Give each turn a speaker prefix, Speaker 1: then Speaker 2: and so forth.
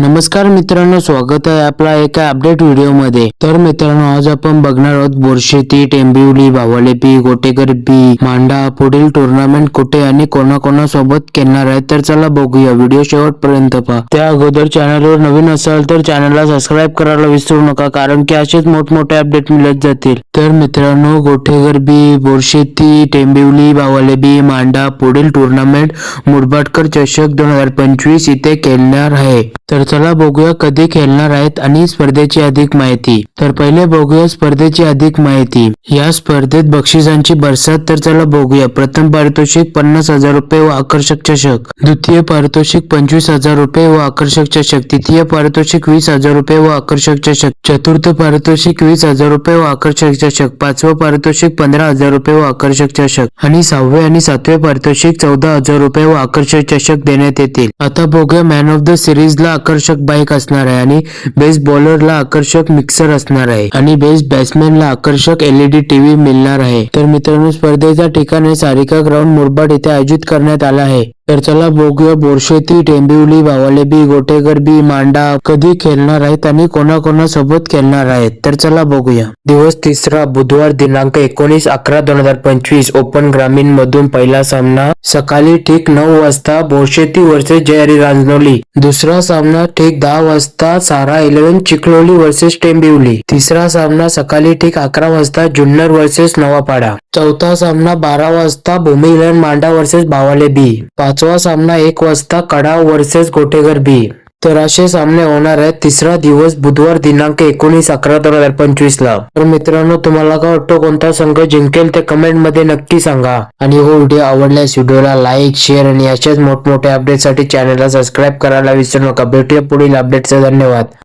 Speaker 1: नमस्कार मित्रांनो स्वागत आहे आपला एका अपडेट व्हिडिओमध्ये तर मित्रांनो आज आपण बघणार आहोत बोरशेती टेंबिवली भावालेपी गोटेकर बी मांडा पुढील टुर्नामेंट कुठे आणि कोणाकोणासोबत खेळणार आहे? तर चला बघूया व्हिडिओ शेवटपर्यंत पहा. त्या अगोदर चॅनलवर नवीन असाल तर चॅनलला सबस्क्राईब करायला विसरू नका कारण की असेच मोठमोठे अपडेट मिळत जातील. तर मित्रांनो गोटेकर बी बोरशेती टेंबिवली भावालेबी मांडा पुढील टुर्नामेंट मुरबाडकर चषक दोन हजार पंचवीस इथे खेळणार आहे. तर चला बघूया कधी खेळणार आहेत आणि स्पर्धेची अधिक माहिती. तर पहिले बघूया स्पर्धेची अधिक माहिती. या स्पर्धेत बक्षिसांची बरसात तर चला बघूया. प्रथम पारितोषिक पन्नास हजार रुपये व आकर्षक चषक. द्वितीय पारितोषिक पंचवीस हजार रुपये व आकर्षक चषक. तृतीय पारितोषिक वीस हजार रुपये व आकर्षक चषक. चतुर्थ पारितोषिक वीस हजार रुपये व आकर्षक चषक. पाचवं पारितोषिक पंधरा हजार रुपये व आकर्षक चषक. आणि सहावे आणि सातवे पारितोषिक चौदा हजार रुपये व आकर्षक चषक देण्यात येतील. आता बघूया मॅन ऑफ द सिरीजला आकर्षक आकर्षक बाईक असणार आहे आणि बेस्ट बॉलरला आकर्षक मिक्सर असणार आहे आणि बेस्ट बॅट्समॅनला आकर्षक एलईडी टीव्ही मिळणार आहे. तर मित्रांनो स्पर्धेचा ठिकाण हे सारिका ग्राउंड मुरबाड येथे आयोजित करण्यात आला आहे. तर चला बघूया बोरशेती टेंबिवली भावालेबी गोटेकर बी मांडा कधी खेळणार आहेत आणि कोणाकोणासोबत खेळणार आहेत. तर चला बघूया. दिवस तिसरा बुधवार दिनांक एकोणीस अकरा दोन हजार पंचवीस ओपन ग्रामीण मधून पहिला सामना. सकाळी ठीक नऊ वाजता बोरशेती वर्सेस जयहरी रांजनोली दुसरा सामना ठीक दहा वाजता सारा इलेव्हन चिखलोली वर्सेस टेंबिवली तिसरा सामना सकाळी ठीक अकरा वाजता जुन्नर वर्सेस नवापाडा. चौथा सामना बारा वाजता भूमी मांडा वर्सेस भावाले बी पाचवा सामना एक वाजता कडाव वर्सेस गोटेगर बी तर असे सामने होणार आहेत. तिसरा दिवस बुधवार दिनांक एकोणीस अकरा दोन हजार पंचवीस ला. तर मित्रांनो तुम्हाला काय वाटतं? कोणता संघ जिंकेल ते कमेंटमध्ये नक्की सांगा. आणि हो व्हिडिओ आवडल्यास व्हिडिओला लाईक शेअर आणि अशाच मोठमोठ्या अपडेटसाठी चॅनलला सबस्क्राईब करायला विसरू नका. भेटूया पुढील अपडेटचा धन्यवाद.